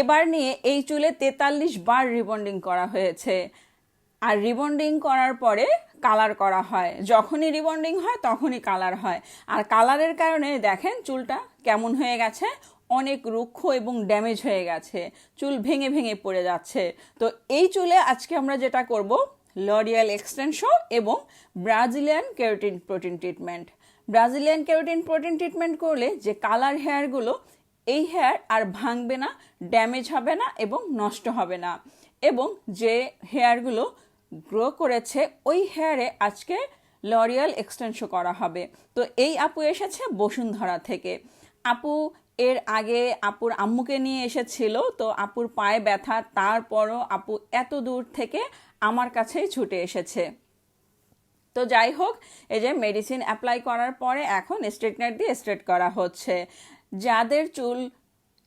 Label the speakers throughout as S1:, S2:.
S1: এবার নিয়ে এই চুলে তেতাল্লিশ বার রিবন্ডিং করা হয়েছে। আর রিবন্ডিং করার পরে কালার করা হয়। যখনই রিবন্ডিং হয়, তখনই কালার হয়। আর কালারের কারণে দেখেন চুলটা কেমন হয়ে গেছে, অনেক রুক্ষ এবং ড্যামেজ হয়ে গেছে, চুল ভেঙে ভেঙে পড়ে যাচ্ছে। তো এই চুলে আজকে আমরা যেটা করব, লরিয়াল এক্সটেনশন এবং Brazilian keratin protein treatment. Brazilian keratin protein treatment করলে যে কালার হেয়ারগুলো এই হেয়ার আর ভাঙবে না ড্যামেজ হবে না এবং নষ্ট হবে না। এবং যে হেয়ারগুলো গ্রো করেছে, ওই হেয়ারে আজকে লরিয়াল এক্সটেনশন করা হবে। তো এই আপু এসেছে বসুন্ধরা থেকে। আপু এর আগে আপুর আম্মুকে নিয়ে এসেছিল, তো আপুর পায়ে ব্যথা, তারপরও আপু এত দূর থেকে আমার কাছেই ছুটে এসেছে। তো যাই হোক, এই যে মেডিসিন অ্যাপ্লাই করার পরে এখন স্ট্রেটনার দিয়ে স্ট্রেট করা হচ্ছে। যাদের চুল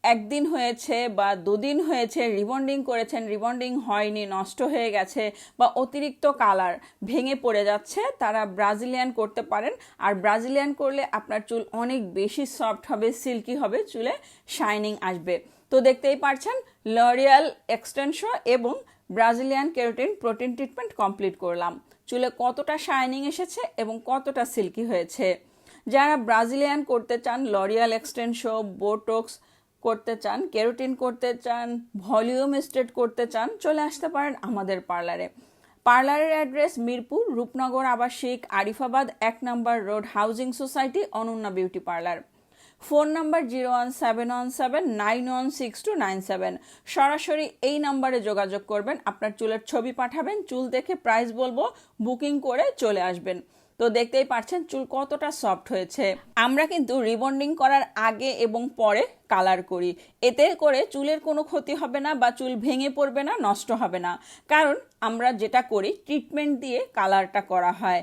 S1: একদিন হয়েছে বা দুদিন হয়েছে, রিবন্ডিং করেছেন, রিবন্ডিং হয়নি, নষ্ট হয়ে গেছে বা অতিরিক্ত কালার ভেঙে পড়ে যাচ্ছে, তারা ব্রাজিলিয়ান করতে পারেন। আর ব্রাজিলিয়ান করলে আপনার চুল অনেক বেশি সফট হবে, সিল্কি হবে, চুলে শাইনিং আসবে। তো দেখতেই পারছেন, লরিয়াল এক্সটেনশো এবং Brazilian keratin protein treatment complete করলাম। চুলে কতটা শাইনিং এসেছে এবং কতটা সিল্কি হয়েছে। যারা ব্রাজিলিয়ান করতে চান লরিয়াল এক্সটেনশো বোটক্স করতে চান কেরোটিন করতে চান ভলিউম স্ট্রেট করতে চান, চলে আসতে পারেন আমাদের পার্লারে। পার্লারের অ্যাড্রেস মিরপুর, রূপনগর আবাসিক, আরিফাবাদ, এক নম্বর road, housing society, Ananya beauty parlour. Phone number zero one seven one seven, nine one six two nine seven. সরাসরি এই নাম্বারে যোগাযোগ করবেন, আপনার চুলের ছবি পাঠাবেন, চুল দেখে প্রাইস বলব বুকিং করে চলে আসবেন। তো দেখতেই পাচ্ছেন চুল কতটা সফট হয়েছে। আমরা কিন্তু রিবন্ডিং করার আগে এবং পরে কালার করি। এতে করে চুলের কোনো ক্ষতি হবে না বা চুল ভেঙে পড়বে না, নষ্ট হবে না। কারণ আমরা যেটা করি ট্রিটমেন্ট দিয়ে কালারটা করা হয়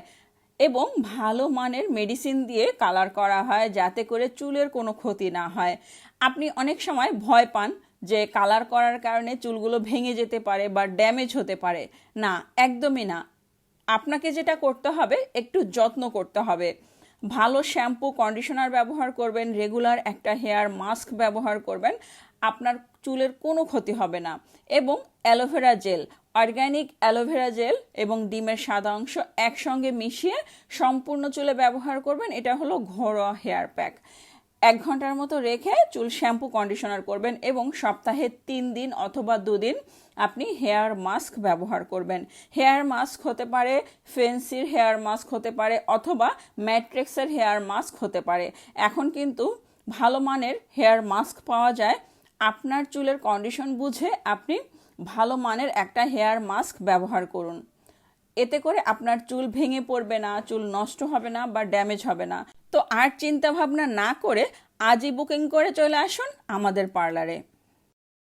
S1: এবং ভালো মানের মেডিসিন দিয়ে কালার করা হয় যাতে করে চুলের কোনো ক্ষতি না হয়। আপনি অনেক সময় ভয় পান যে কালার করার কারণে চুলগুলো ভেঙে যেতে পারে বা ড্যামেজ হতে পারে। না, একদমই না। আপনাকে যেটা করতে হবে, একটু যত্ন করতে হবে। ভালো শ্যাম্পু কন্ডিশনার ব্যবহার করবেন রেগুলার একটা হেয়ার মাস্ক ব্যবহার করবেন, আপনার চুলের কোনো ক্ষতি হবে না। এবং aloe vera gel organic aloe vera gel এবং ডিমের সাদা অংশ একসঙ্গে মিশিয়ে সম্পূর্ণ চুলে ব্যবহার করবেন, এটা হলো ঘরোয়া হেয়ার প্যাক এক ঘণ্টার মতো রেখে চুল শ্যাম্পু কন্ডিশনার করবেন এবং সপ্তাহে তিন দিন অথবা দুদিন আপনি হেয়ার মাস্ক ব্যবহার করবেন। হেয়ার মাস্ক হতে পারে ফেন্সির হেয়ার মাস্ক হতে পারে অথবা ম্যাট্রিক্সের হেয়ার মাস্ক হতে পারে। এখন কিন্তু ভালো মানের হেয়ার মাস্ক পাওয়া যায়। আপনার চুলের কন্ডিশন বুঝে আপনি ভালো মানের একটা হেয়ার মাস্ক ব্যবহার করুন। এতে করে আপনার চুল ভেঙে পড়বে না, চুল নষ্ট হবে না বা ড্যামেজ হবে না। তো আর চিন্তা ভাবনা না করে আজই বুকিং করে চলে আসুন আমাদের পার্লারে